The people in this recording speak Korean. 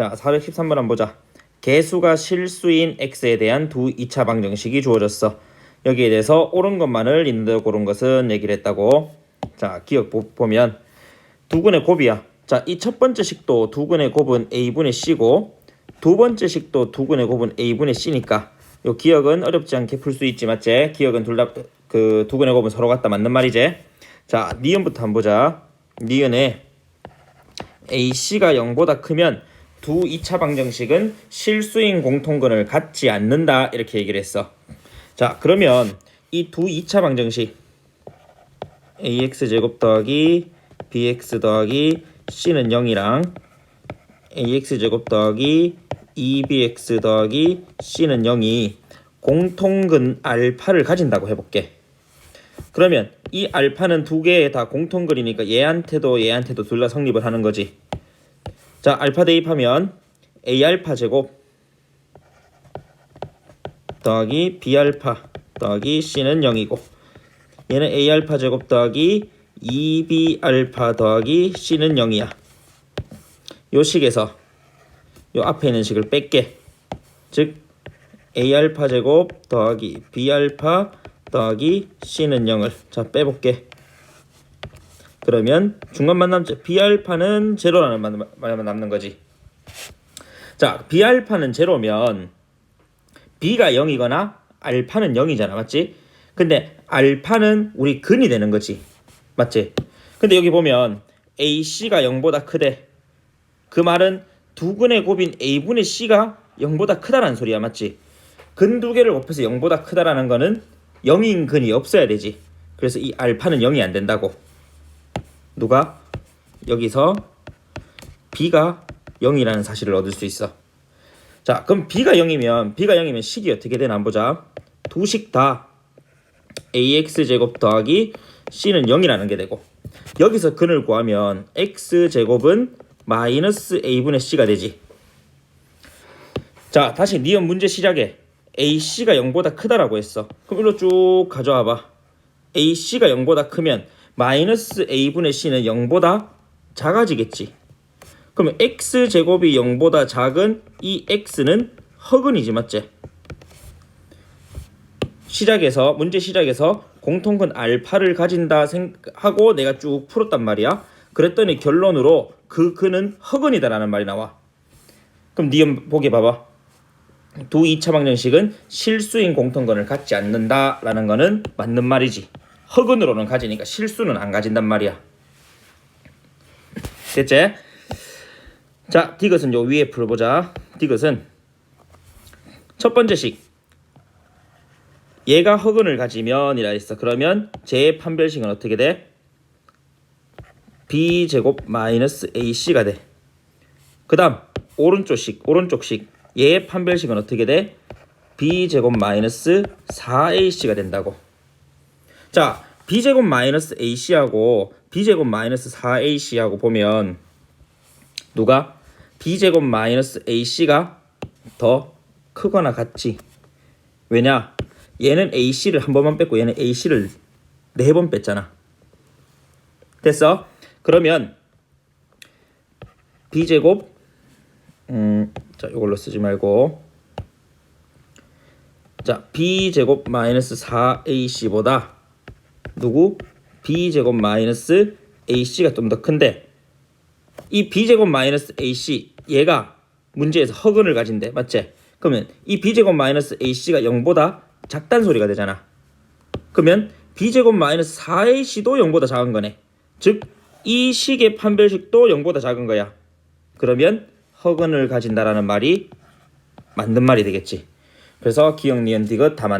자, 413번 한번 보자. 개수가 실수인 x에 대한 두 2차 방정식이 주어졌어. 여기에 대해서 옳은 것만을 있는데 고른 것은 얘기를 했다고. 자, 기억 보- 보면 두근의 곱이야. 자, 이 첫 번째 식도 두근의 곱은 a분의 c고 두 번째 식도 두근의 곱은 a분의 c니까 요 기억은 어렵지 않게 풀 수 있지 맞지? 기억은 둘 다 그 두근의 곱은 서로 같다 맞는 말이지? 자, 니은부터 한번 보자. 니은에 AC가 0보다 크면 두 2차 방정식은 실수인 공통근을 갖지 않는다 이렇게 얘기를 했어. 자 그러면 이 두 2차 방정식 ax 제곱 더하기 bx 더하기 c는 0이랑 ax 제곱 더하기 2bx 더하기 c는 0이 공통근 알파를 가진다고 해볼게. 그러면 이 알파는 두개다 공통근이니까 얘한테도 얘한테도 둘 다 성립을 하는 거지. 자, 알파 대입하면 a 알파 제곱 더하기 b 알파 더하기 c는 0이고 얘는 a 알파 제곱 더하기 2b 알파 더하기 c는 0이야. 요 식에서 요 앞에 있는 식을 뺄게. 즉 a 알파 제곱 더하기 b 알파 더하기 c는 0을 자 빼볼게. 그러면 중간 만 남죠. B알파는 제로라는 말- 말만 남는 거지. 자, B알파는 제로면 B가 0이거나 알파는 0이잖아. 맞지? 근데 알파는 우리 근이 되는 거지. 맞지? 근데 여기 보면 AC가 0보다 크대. 그 말은 두 근의 곱인 A분의 C가 0보다 크다라는 소리야. 맞지? 근 두 개를 곱해서 0보다 크다라는 거는 0인 근이 없어야 되지. 그래서 이 알파는 0이 안 된다고. 누가 여기서 b가 0이라는 사실을 얻을 수 있어. 자, 그럼 b가 0이면 b가 0이면 식이 어떻게 되나 한번 보자. 두 식 다 ax 제곱 더하기 c는 0이라는 게 되고 여기서 근을 구하면 x 제곱은 마이너스 a분의 c가 되지. 자, 다시 니은 문제 시작에 ac가 0보다 크다라고 했어. 그럼 일로 쭉 가져와 봐. ac가 0보다 크면 마이너스 a분의 c는 0보다 작아지겠지. 그러면 x 제곱이 0보다 작은 이 x는 허근이지 맞지? 시작에서 문제 시작에서 공통근 알파를 가진다 생각하고 내가 쭉 풀었단 말이야. 그랬더니 결론으로 그 근은 허근이다라는 말이 나와. 그럼 니은 보기 봐봐. 두 2차 방정식은 실수인 공통근을 갖지 않는다라는 거는 맞는 말이지. 허근으로는 가지니까 실수는 안 가진단 말이야. 됐지? 자, 디귿은 요 위에 풀어보자. 디귿은 첫 번째 식. 얘가 허근을 가지면 이라 했어. 그러면 제 판별식은 어떻게 돼? b 제곱 마이너스 ac가 돼. 그 다음 오른쪽 식, 오른쪽 식. 얘의 판별식은 어떻게 돼? b 제곱 마이너스 4ac가 된다고. 자, b제곱 마이너스 ac하고 b제곱 마이너스 4ac하고 보면 누가 b제곱 마이너스 ac가 더 크거나 같지. 왜냐? 얘는 ac를 한 번만 뺐고 얘는 ac를 네 번 뺐잖아. 됐어? 그러면 b제곱 음, 자, 이걸로 쓰지 말고 자, b제곱 마이너스 4ac보다 누구? b제곱 마이너스 ac가 좀 더 큰데 이 b제곱 마이너스 ac 얘가 문제에서 허근을 가진대 맞지? 그러면 이 b제곱 마이너스 ac가 0보다 작단 소리가 되잖아 그러면 b제곱 마이너스 4ac도 0보다 작은 거네 즉 이 식의 판별식도 0보다 작은 거야 그러면 허근을 가진다라는 말이 맞는 말이 되겠지 그래서 기억 니은 디귿 다 맞는